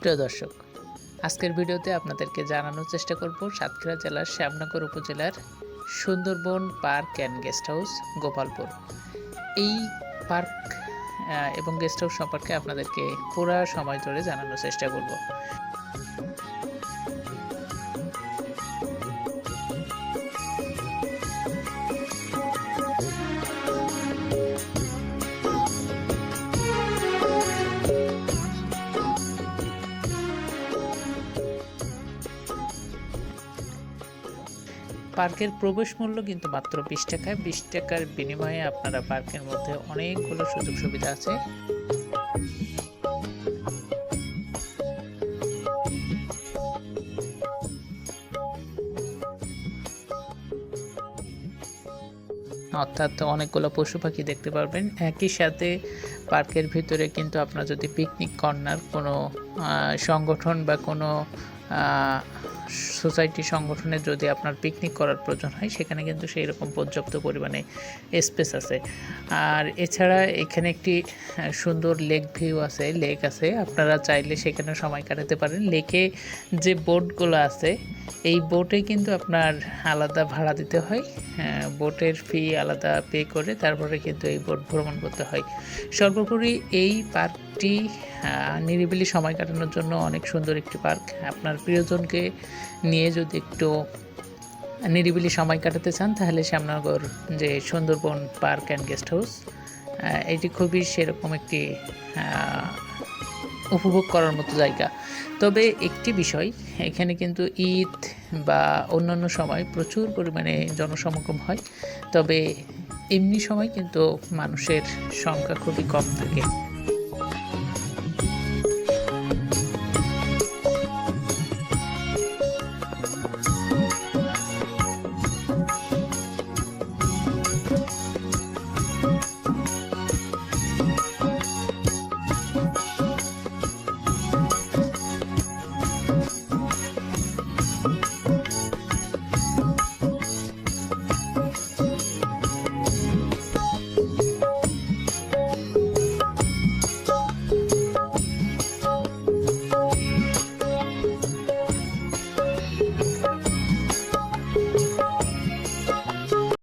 প্রিয় দর্শক, আজকের ভিডিওতে আপনাদেরকে জানানোর চেষ্টা করব সাতক্ষীরা জেলার শ্যামনগর উপজেলার Sundarban park and guest house, Gopalpur. এই পার্ক এবং গেস্ট হাউস সম্পর্কে আপনাদেরকে পুরা সময় ধরে জানানোর চেষ্টা করব। পার্কের প্রবেশ মূল্য কিন্তু মাত্র বিশ টাকা। বিশ টাকার বিনিময়ে আপনারা পার্কের মধ্যে অনেকগুলো সুযোগ সুবিধা আছে। অর্থাৎ অনেকগুলো পশু পাখি দেখতে পারবেন। একই সাথে পার্কের ভিতরে কিন্তু আপনার যদি পিকনিক কর্নার কোনো সংগঠন বা কোনো সোসাইটি সংগঠনে যদি আপনার পিকনিক করার প্রয়োজন হয় সেখানে কিন্তু সেই রকম পর্যাপ্ত পরিমাণে স্পেস আছে। আর এছাড়া এখানে একটি সুন্দর লেক ভিউ আছে। লেক আছে। আপনারা চাইলে সেখানে সময় কাটাতে পারেন। লেকে যে বোটগুলো আছে এই বোটে কিন্তু আপনার আলাদা ভাড়া দিতে হয়। হ্যাঁ, বোটের ফি আলাদা পে করে তারপরে কিন্তু এই বোট ভ্রমণ করতে হয়। সর্বোপরি এই পার্কটি নিরিবিলি সময় কাটানোর জন্য অনেক সুন্দর একটি পার্ক। আপনার প্রিয়জনকে নিয়ে যদি একটু নিরিবিলি সময় কাটাতে চান, তাহলে শ্যামনগর যে Sundarban park and guest house এটি খুবই সেরকম একটি উপভোগ করার মতো জায়গা। তবে একটি বিষয়, এখানে কিন্তু ঈদ বা অন্যান্য সময় প্রচুর পরিমাণে জনসমাগম হয়। তবে এমনি সময় কিন্তু মানুষের সংখ্যা খুবই কম থাকে।